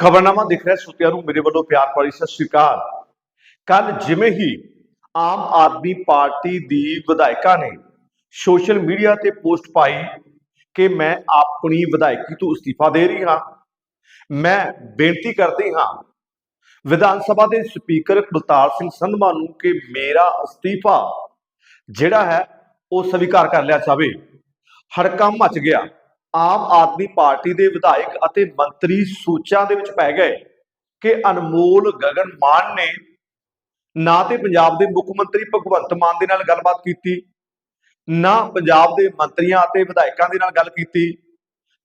ਖਬਰਨਾਮਾ ਦਿਖ ਰਿਹਾ ਸੁਤਿਆਂ ਨੂੰ ਮੇਰੇ ਵੱਲੋਂ ਪਿਆਰ ਭਰੀ ਸਤਿ ਸ਼੍ਰੀ ਅਕਾਲ। ਕੱਲ ਜਿਵੇਂ ਹੀ ਆਮ ਆਦਮੀ ਪਾਰਟੀ ਦੀ ਵਿਧਾਇਕਾ ਨੇ ਸੋਸ਼ਲ ਮੀਡੀਆ ਤੇ ਪੋਸਟ ਪਾਈ ਕਿ ਮੈਂ ਆਪਣੀ ਵਿਧਾਇਕੀ ਤੋਂ ਅਸਤੀਫਾ ਦੇ ਰਹੀ ਹਾਂ, ਮੈਂ ਬੇਨਤੀ ਕਰਦੀ ਹਾਂ ਵਿਧਾਨ ਸਭਾ ਦੇ ਸਪੀਕਰ ਕੁਲਤਾਰ ਸਿੰਘ ਸੰਧਮਾ ਨੂੰ ਕਿ ਮੇਰਾ ਅਸਤੀਫਾ ਜਿਹੜਾ ਹੈ ਉਹ ਸਵੀਕਾਰ ਕਰ ਲਿਆ ਜਾਵੇ। ਹੜਕਾ ਮਚ ਗਿਆ। ਆਮ ਆਦਮੀ ਪਾਰਟੀ ਦੇ ਵਿਧਾਇਕ ਅਤੇ ਮੰਤਰੀ ਸੂਚਾਂ ਦੇ ਵਿੱਚ ਪੈ ਗਏ ਕਿ ਅਨਮੋਲ ਗਗਨ ਮਾਨ ਨੇ ਨਾ ਤੇ ਪੰਜਾਬ ਦੇ ਮੁੱਖ ਮੰਤਰੀ ਭਗਵੰਤ ਮਾਨ ਦੇ ਨਾਲ ਗੱਲਬਾਤ ਕੀਤੀ, ਨਾ ਪੰਜਾਬ ਦੇ ਮੰਤਰੀਆਂ ਅਤੇ ਵਿਧਾਇਕਾਂ ਦੇ ਨਾਲ ਗੱਲ ਕੀਤੀ,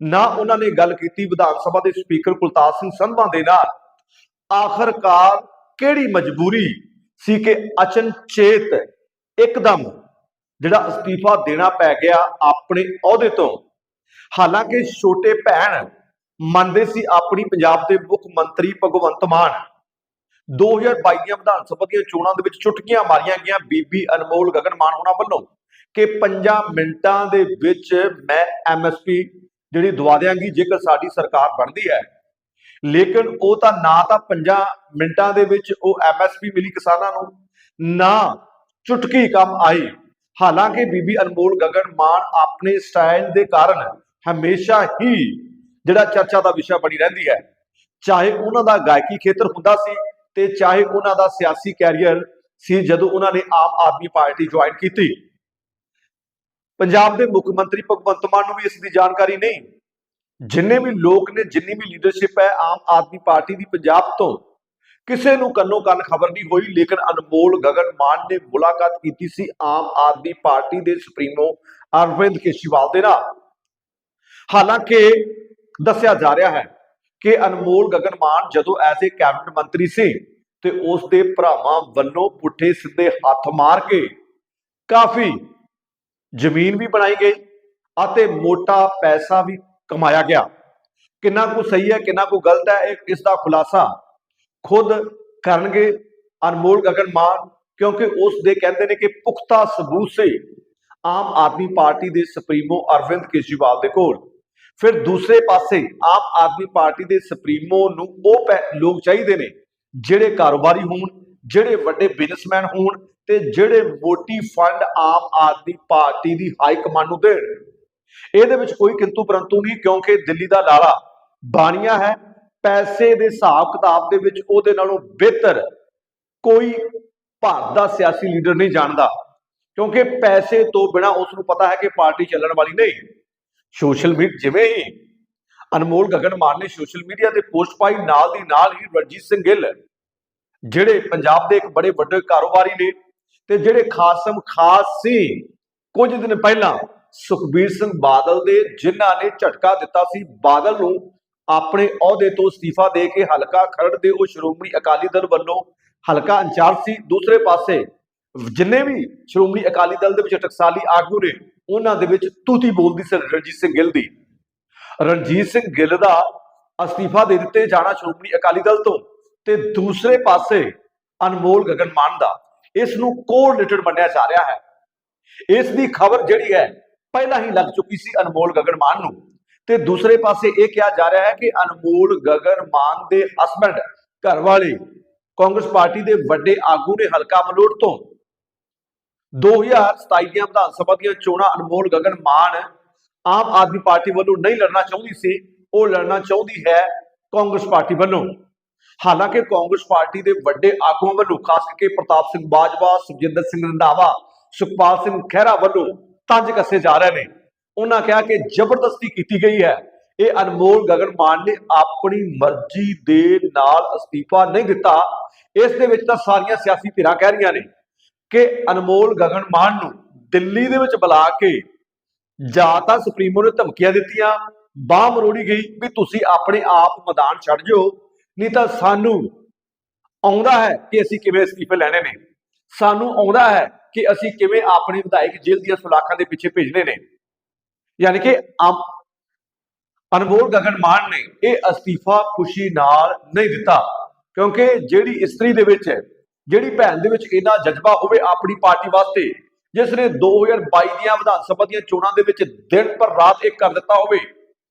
ਨਾ ਉਹਨਾਂ ਨੇ ਗੱਲ ਕੀਤੀ ਵਿਧਾਨ ਸਭਾ ਦੇ ਸਪੀਕਰ ਕੁਲਤਾਰ ਸਿੰਘ ਸੰਧਵਾ ਦੇ ਨਾਲ। ਆਖਰਕਾਰ ਕਿਹੜੀ ਮਜਬੂਰੀ ਸੀ ਕਿ ਅਚਨਚੇਤ ਇੱਕਦਮ ਜਿਹੜਾ ਅਸਤੀਫਾ ਦੇਣਾ ਪੈ ਗਿਆ ਆਪਣੇ ਅਹੁਦੇ ਤੋਂ? ਹਾਲਾਂਕਿ ਛੋਟੇ ਭੈਣ ਮੰਨਦੇ ਸੀ ਆਪਣੀ ਪੰਜਾਬ ਦੇ ਮੁੱਖ ਮੰਤਰੀ ਭਗਵੰਤ ਮਾਨ। 2022 ਦੀਆਂ ਵਿਧਾਨ ਸਭਾ ਦੀਆਂ ਚੋਣਾਂ ਦੇ ਵਿੱਚ ਚੁਟਕੀਆਂ ਮਾਰੀਆਂ ਗਈਆਂ ਬੀਬੀ ਅਨਮੋਲ ਗਗਨ ਮਾਨ ਹੋਣਾ ਵੱਲੋਂ ਕਿ 5 ਮਿੰਟਾਂ ਦੇ ਵਿੱਚ ਮੈਂ ਐਮਐਸਪੀ ਜਿਹੜੀ ਦਵਾ ਦਿਆਂਗੀ, ਜੇਕਰ ਸਾਡੀ ਸਰਕਾਰ ਬਣਦੀ ਹੈ। ਲੇਕਿਨ ਉਹ ਤਾਂ ਨਾ ਤਾਂ 5 ਮਿੰਟਾਂ ਦੇ ਵਿੱਚ ਉਹ ਐਮਐਸਪੀ ਮਿਲੀ ਕਿਸਾਨਾਂ ਨੂੰ, ਨਾ ਚੁਟਕੀ ਕੰਮ ਆਈ। ਹਾਲਾਂਕਿ ਬੀਬੀ ਅਨਮੋਲ ਗਗਨ ਮਾਨ ਆਪਣੇ ਸਟਾਈਲ ਦੇ ਕਾਰਨ ਹਮੇਸ਼ਾ ਹੀ ਜਿਹੜਾ ਚਰਚਾ ਦਾ ਵਿਸ਼ਾ ਬਣੀ ਰਹਿੰਦੀ ਹੈ, ਚਾਹੇ ਉਹਨਾਂ ਦਾ ਗਾਇਕੀ ਖੇਤਰ ਹੁੰਦਾ ਸੀ ਤੇ ਚਾਹੇ ਉਹਨਾਂ ਦਾ ਸਿਆਸੀ ਕੈਰੀਅਰ ਸੀ ਜਦੋਂ ਉਹਨਾਂ ਨੇ ਆਮ ਆਦਮੀ ਪਾਰਟੀ ਜੁਆਇਨ ਕੀਤੀ। ਪੰਜਾਬ ਦੇ ਮੁੱਖ ਮੰਤਰੀ ਭਗਵੰਤ ਮਾਨ ਨੂੰ ਵੀ ਇਸ ਦੀ ਜਾਣਕਾਰੀ ਨਹੀਂ। ਜਿੰਨੇ ਵੀ ਲੋਕ ਨੇ, ਜਿੰਨੀ ਵੀ ਲੀਡਰਸ਼ਿਪ ਹੈ, ਆਮ ਆਦਮੀ ਪਾਰਟੀ ਦੀ ਪੰਜਾਬ ਤੋਂ ਕਿਸੇ ਨੂੰ ਕੰਨੋ ਕੰਨ ਖਬਰ ਨਹੀਂ ਹੋਈ, ਲੇਕਿਨ ਅਨਮੋਲ ਗਗਨ ਮਾਨ ਨੇ ਮੁਲਾਕਾਤ ਕੀਤੀ ਸੀ ਆਮ ਆਦਮੀ ਪਾਰਟੀ ਦੇ ਸੁਪਰੀਮੋ ਅਰਵਿੰਦ ਕੇਜਰੀਵਾਲ ਦੇ ਨਾਲ। ਹਾਲਾਂਕਿ ਦੱਸਿਆ ਜਾ ਰਿਹਾ ਹੈ ਕਿ ਅਨਮੋਲ ਗਗਨ ਮਾਨ ਜਦੋਂ ਐਜ਼ ਏ ਕੈਬਨਿਟ ਮੰਤਰੀ ਸੀ ਤੇ ਉਸ ਦੇ ਭਰਾਵਾਂ ਵੱਲੋਂ ਪੁੱਠੇ ਸਿੱਧੇ ਹੱਥ ਮਾਰ ਕੇ ਕਾਫੀ ਜ਼ਮੀਨ ਵੀ ਬਣਾਈ ਗਈ ਅਤੇ ਮੋਟਾ ਪੈਸਾ ਵੀ ਕਮਾਇਆ ਗਿਆ। ਕਿੰਨਾ ਕੁ ਸਹੀ ਹੈ, ਕਿੰਨਾ ਕੁ ਗਲਤ ਹੈ, ਇਹ ਇਸ ਦਾ ਖੁਲਾਸਾ ਖੁਦ ਕਰਨਗੇ, ਅਨਮੋਲ ਗਗਨ ਮਾਨ, ਕਿਉਂਕਿ ਉਸ ਦੇ ਕਹਿੰਦੇ ਨੇ ਕਿ ਪੁਖਤਾ ਸਬੂਤ ਸੇ ਆਮ ਆਦਮੀ ਪਾਰਟੀ ਦੇ ਸੁਪਰੀਮੋ ਅਰਵਿੰਦ ਕੇਜਰੀਵਾਲ ਦੇ ਕੋਲ। ਫਿਰ ਦੂਸਰੇ ਪਾਸੇ ਆਮ ਆਦਮੀ ਪਾਰਟੀ ਦੇ ਸੁਪਰੀਮੋ ਨੂੰ ਉਹ ਪੈ- ਲੋਕ ਚਾਹੀਦੇ ਨੇ ਜਿਹੜੇ ਕਾਰੋਬਾਰੀ ਹੋਣ, ਜਿਹੜੇ ਵੱਡੇ ਬਿਜ਼ਨਸਮੈਨ ਹੋਣ ਤੇ ਜਿਹੜੇ ਮੋਟੀ ਫੰਡ ਆਮ ਆਦਮੀ ਪਾਰਟੀ ਦੀ ਹਾਈ ਕਮਾਂਡ ਨੂੰ ਦੇਣ। ਇਹਦੇ ਵਿੱਚ ਕੋਈ ਕਿੰਤੂ ਪਰੰਤੂ ਨਹੀਂ, ਕਿਉਂਕਿ ਦਿੱਲੀ ਦਾ ਲਾਲਾ ਬਾਣੀਆ ਹੈ ਪੈਸੇ ਦੇ ਹਿਸਾਬ ਕਿਤਾਬ ਦੇ ਵਿੱਚ ਉਹਦੇ ਨਾਲੋਂ ਬਿਹਤਰ ਕੋਈ ਭਾਰਤ ਦਾ ਸਿਆਸੀ ਲੀਡਰ ਨਹੀਂ ਜਾਣਦਾ। ਕਿਉਂਕਿ ਪੈਸੇ ਤੋਂ ਬਿਨਾ ਉਸ ਨੂੰ ਪਤਾ ਹੈ ਕਿ ਪਾਰਟੀ ਚੱਲਣ ਵਾਲੀ ਨਹੀਂ। ਸੋਸ਼ਲ ਮੀਡੀਆ ਜਿਵੇਂ ਹੀ ਅਨਮੋਲ ਗਗਨ ਮਾਨ ਨੇ ਸੋਸ਼ਲ ਮੀਡੀਆ ਤੇ ਪੋਸਟ ਪਾਈ, ਨਾਲ ਦੀ ਨਾਲ ਹੀ ਰਣਜੀਤ ਸਿੰਘ ਗਿੱਲ, ਜਿਹੜੇ ਪੰਜਾਬ ਦੇ ਇੱਕ ਬੜੇ ਵੱਡੇ ਕਾਰੋਬਾਰੀ ਨੇ ਤੇ ਜਿਹੜੇ ਖਾਸਮ ਖਾਸ ਸੀ, ਕੁਝ ਦਿਨ ਪਹਿਲਾਂ ਸੁਖਬੀਰ ਸਿੰਘ ਬਾਦਲ ਦੇ, ਜਿਨ੍ਹਾਂ ਨੇ ਝਟਕਾ ਦਿੱਤਾ ਸੀ ਬਾਦਲ ਨੂੰ ਆਪਣੇ ਅਹੁਦੇ ਤੋਂ ਅਸਤੀਫਾ ਦੇ ਕੇ ਹਲਕਾ ਖਰੜ ਦੇ ਉਹ ਸ਼੍ਰੋਮਣੀ ਅਕਾਲੀ ਦਲ ਵੱਲੋਂ ਹਲਕਾ ਇੰਚਾਰਜ ਸੀ, ਦੂਸਰੇ ਪਾਸੇ ਜਿੰਨੇ ਵੀ ਸ਼੍ਰੋਮਣੀ ਅਕਾਲੀ ਦਲ ਦੇ ਵਿੱਚ ਟਕਸਾਲੀ ਆਗੂ ਨੇ, ਉਹਨਾਂ ਦੇ ਵਿੱਚ ਤੂਤੀ ਬੋਲਦੀ ਸੀ ਰਣਜੀਤ ਸਿੰਘ ਗਿੱਲ ਦੀ। ਰਣਜੀਤ ਸਿੰਘ ਗਿੱਲ ਦਾ ਅਸਤੀਫਾ ਦੇ ਦਿੱਤੇ ਜਾਣਾ ਸ਼੍ਰੋਮਣੀ ਅਕਾਲੀ ਦਲ ਤੋਂ ਤੇ ਦੂਸਰੇ ਪਾਸੇ ਅਨਮੋਲ ਗਗਨ ਮਾਨ ਦਾ। ਇਸ ਨੂੰ ਕੋਆਰਡੀਨੇਟਰ ਮੰਨਿਆ ਜਾ ਰਿਹਾ ਹੈ। ਇਸ ਦੀ ਖਬਰ ਜਿਹੜੀ ਹੈ, ਪਹਿਲਾਂ ਹੀ ਲੱਗ ਚੁੱਕੀ ਸੀ ਅਨਮੋਲ ਗਗਨ ਮਾਨ ਨੂੰ। ਤੇ ਦੂਸਰੇ ਪਾਸੇ ਇਹ ਕਿਹਾ ਜਾ ਰਿਹਾ ਹੈ ਕਿ ਅਨਮੋਲ ਗਗਨ ਮਾਨ ਦੇ ਹਸਬੰਡ ਘਰ ਵਾਲੇ ਕਾਂਗਰਸ ਪਾਰਟੀ ਦੇ ਵੱਡੇ ਆਗੂ ਨੇ ਹਲਕਾ ਮਲੋੜ ਤੋਂ 2027 ਦੀਆਂ ਵਿਧਾਨ ਸਭਾ ਦੀਆਂ ਚੋਣਾਂ ਅਨਮੋਲ ਗਗਨ ਮਾਨ ਆਮ ਆਦਮੀ ਪਾਰਟੀ ਵੱਲੋਂ ਨਹੀਂ ਲੜਨਾ ਚਾਹੁੰਦੀ ਸੀ, ਉਹ ਲੜਨਾ ਚਾਹੁੰਦੀ ਹੈ ਕਾਂਗਰਸ ਪਾਰਟੀ ਵੱਲੋਂ। ਹਾਲਾਂਕਿ ਕਾਂਗਰਸ ਪਾਰਟੀ ਦੇ ਵੱਡੇ ਆਗੂਆਂ ਵੱਲੋਂ, ਖਾਸ ਕਰਕੇ ਪ੍ਰਤਾਪ ਸਿੰਘ ਬਾਜਵਾ, ਸੁਖਜਿੰਦਰ ਸਿੰਘ ਰੰਧਾਵਾ, ਸੁਖਪਾਲ ਸਿੰਘ ਖਹਿਰਾ ਵੱਲੋਂ ਤੰਜ ਕੱਸੇ ਜਾ ਰਹੇ ਨੇ। ਉਹਨਾਂ ਕਿਹਾ ਕਿ ਜ਼ਬਰਦਸਤੀ ਕੀਤੀ ਗਈ ਹੈ। ਇਹ ਅਨਮੋਲ ਗਗਨ ਮਾਨ ਨੇ ਆਪਣੀ ਮਰਜ਼ੀ ਦੇ ਨਾਲ ਅਸਤੀਫਾ ਨਹੀਂ ਦਿੱਤਾ। ਇਸ ਦੇ ਵਿੱਚ ਤਾਂ ਸਾਰੀਆਂ ਸਿਆਸੀ ਧਿਰਾਂ ਕਹਿ ਰਹੀਆਂ ਨੇ ਕਿ ਅਨਮੋਲ ਗਗਨ ਮਾਨ ਨੂੰ ਦਿੱਲੀ ਦੇ ਵਿੱਚ ਬੁਲਾ ਕੇ ਜਾਂ ਤਾਂ ਸੁਪਰੀਮੋ ਨੇ ਧਮਕੀਆਂ ਦਿੱਤੀਆਂ, ਬਾਹ ਮਰੋੜੀ ਗਈ ਵੀ ਤੁਸੀਂ ਆਪਣੇ ਆਪ ਮੈਦਾਨ ਛੱਡ ਜਾਓ, ਨਹੀਂ ਤਾਂ ਸਾਨੂੰ ਆਉਂਦਾ ਹੈ ਕਿ ਅਸੀਂ ਕਿਵੇਂ ਅਸਤੀਫੇ ਲੈਣੇ ਨੇ। ਸਾਨੂੰ ਆਉਂਦਾ ਹੈ ਕਿ ਅਸੀਂ ਕਿਵੇਂ ਆਪਣੇ ਵਿਧਾਇਕ ਜੇਲ੍ਹ ਦੀਆਂ ਸੁਲਾਖਾਂ ਦੇ ਪਿੱਛੇ ਭੇਜਣੇ ਨੇ। ਯਾਨੀ ਕਿ ਅਨਮੋਲ ਗਗਨ ਮਾਨ ਨੇ ਇਹ ਅਸਤੀਫਾ ਖੁਸ਼ੀ ਨਾਲ ਨਹੀਂ ਦਿੱਤਾ, ਕਿਉਂਕਿ ਜਿਹੜੀ ਇਸਤਰੀ ਦੇ ਵਿੱਚ ਜਿਹੜੀ ਭੈਣ ਦੇ ਵਿੱਚ ਇੰਨਾ ਜਜ਼ਬਾ ਹੋਵੇ ਆਪਣੀ ਪਾਰਟੀ ਵਾਸਤੇ, ਜਿਸ ਨੇ 2022 ਦੀਆਂ ਵਿਧਾਨ ਸਭਾ ਦੀਆਂ ਚੋਣਾਂ ਦੇ ਵਿੱਚ ਦਿਨ ਪਰ ਰਾਤ ਇੱਕ ਕਰ ਦਿੱਤਾ ਹੋਵੇ,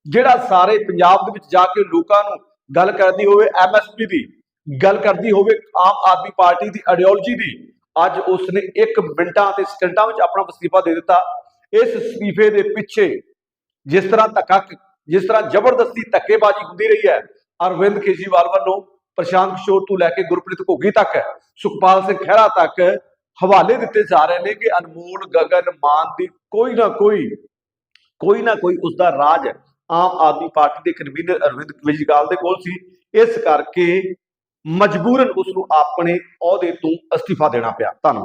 ਜਿਹੜਾ ਸਾਰੇ ਪੰਜਾਬ ਦੇ ਵਿੱਚ ਜਾ ਕੇ ਲੋਕਾਂ ਨੂੰ ਗੱਲ ਕਰਦੀ ਹੋਵੇ ਐਮਐਸਪੀ ਦੀ, ਗੱਲ ਕਰਦੀ ਹੋਵੇ ਆਮ ਆਦਮੀ ਪਾਰਟੀ ਦੀ ਆਈਡੀਓਲੋਜੀ ਦੀ, ਅੱਜ ਉਸਨੇ 1 ਮਿੰਟਾਂ ਤੇ ਸਕਿੰਟਾਂ ਵਿੱਚ ਆਪਣਾ ਅਸਤੀਫਾ ਦੇ ਦਿੱਤਾ। ਇਸ ਅਸਤੀਫੇ ਦੇ ਪਿੱਛੇ ਜਿਸ ਤਰ੍ਹਾਂ ਧੱਕਾ ਜਿਸ ਤਰ੍ਹਾਂ ਜ਼ਬਰਦਸਤੀ ਧੱਕੇਬਾਜ਼ੀ ਹੁੰਦੀ ਰਹੀ ਹੈ, ਅਰਵਿੰਦ ਕੇਜਰੀਵਾਲ ਵੱਲੋਂ ਪ੍ਰਸ਼ਾਂਤ ਕਿਸ਼ੋਰ ਤੋਂ ਲੈ ਕੇ ਗੁਰਪ੍ਰੀਤ ਘੋਗੀ ਤੱਕ, ਸੁਖਪਾਲ ਸਿੰਘ ਖਹਿਰਾ ਤੱਕ ਹਵਾਲੇ ਦਿੱਤੇ ਜਾ ਰਹੇ ਨੇ ਕਿ ਅਨਮੋਲ ਗਗਨ ਮਾਨ ਦੀ ਕੋਈ ਨਾ ਕੋਈ ਕੋਈ ਨਾ ਕੋਈ ਉਸ ਦਾ ਰਾਜ ਆਮ ਆਦਮੀ ਪਾਰਟੀ ਦੇ ਕਨਵੀਨਰ ਅਰਵਿੰਦ ਕੇਜਰੀਵਾਲ ਦੇ ਕੋਲ ਸੀ। ਇਸ ਕਰਕੇ ਮਜਬੂਰਨ ਉਸ ਨੂੰ ਆਪਣੇ ਅਹੁਦੇ ਤੋਂ ਅਸਤੀਫਾ ਦੇਣਾ ਪਿਆ। ਧੰਨਵਾਦ।